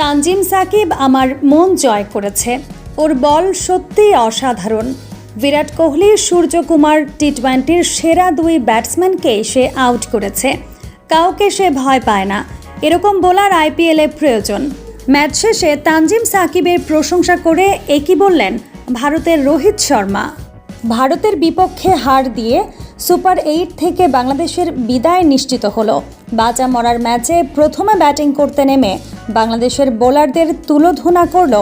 তানজিম সাকিব আমার মন জয় করেছে। ওর বল সত্যিই অসাধারণ। বিরাট কোহলি, সূর্যকুমার টি টোয়েন্টির সেরা দুই ব্যাটসম্যানকে সে আউট করেছে। কাউকে সে ভয় পায় না। এরকম বোলার আইপিএলে প্রয়োজন। ম্যাচ শেষে তানজিম সাকিবের প্রশংসা করে একই বললেন, ভারতের রোহিত শর্মা। ভারতের বিপক্ষে হার দিয়ে সুপার এইট থেকে বাংলাদেশের বিদায় নিশ্চিত হলো। বাঁচা মরার ম্যাচে প্রথমে ব্যাটিং করতে নেমে বাংলাদেশের বোলারদের তুলোধনা করল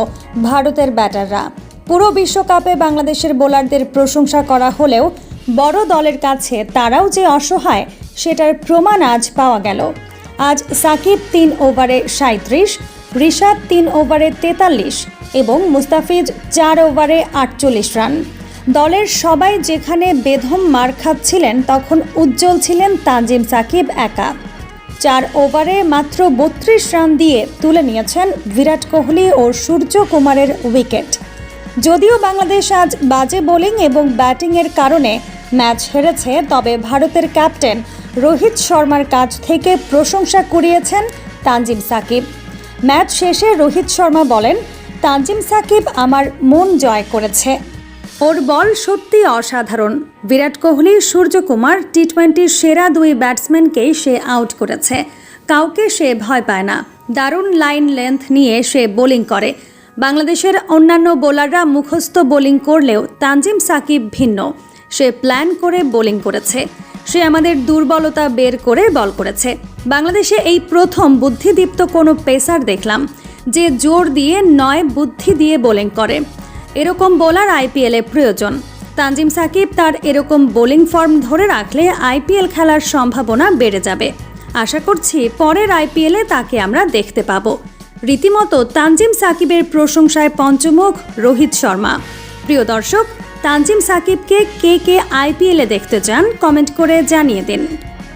ভারতের ব্যাটাররা। পুরো বিশ্বকাপে বাংলাদেশের বোলারদের প্রশংসা করা হলেও বড় দলের কাছে তারাও যে অসহায়, সেটার প্রমাণ আজ পাওয়া গেল। আজ সাকিব তিন ওভারে সাঁত্রিশ ঋষাদ তিন ওভারে তেতাল্লিশ এবং মুস্তাফিজ চার ওভারে আটচল্লিশ রান। দলের সবাই যেখানে বেধম মার খাচ্ছিলেন, তখন উজ্জ্বল ছিলেন তানজিম সাকিব একা। চার ওভারে মাত্র বত্রিশ রান দিয়ে তুলে নিয়েছেন বিরাট কোহলি ও সূর্য কুমারের উইকেট। যদিও বাংলাদেশ আজ বাজে বোলিং এবং ব্যাটিংয়ের কারণে ম্যাচ হেরেছে, তবে ভারতের ক্যাপ্টেন রোহিত শর্মার কাছ থেকে প্রশংসা কুড়িয়েছেন তানজিম সাকিব। ম্যাচ শেষে রোহিত শর্মা বলেন, তানজিম সাকিব আমার মন জয় করেছে। ওর বল সত্যি অসাধারণ। বিরাট কোহলি, সূর্যকুমার টি টোয়েন্টির সেরা দুই ব্যাটসম্যানকেই সে আউট করেছে। কাউকে সে ভয় পায় না। দারুণ লাইন লেন্থ নিয়ে সে বোলিং করে। বাংলাদেশের অন্যান্য বোলাররা মুখস্থ বোলিং করলেও তানজিম সাকিব ভিন্ন। সে প্ল্যান করে বোলিং করেছে। সে আমাদের দুর্বলতা বের করে বল করেছে। বাংলাদেশে এই প্রথম বুদ্ধিদীপ্ত কোনো পেসার দেখলাম, যে জোর দিয়ে নয়, বুদ্ধি দিয়ে বোলিং করে। এরকম বোলার আইপিএলে প্রয়োজন। তানজিম সাকিব তার এরকম বোলিং ফর্ম ধরে রাখলে আইপিএল খেলার সম্ভাবনা বেড়ে যাবে। আশা করছি পরের আইপিএলে তাকে আমরা দেখতে পাবো। রীতিমতো তানজিম সাকিবের প্রশংসায় পঞ্চমুখ রোহিত শর্মা। প্রিয় দর্শক, তানজিম সাকিবকে কে কে আইপিএলে দেখতে চান কমেন্ট করে জানিয়ে দিন।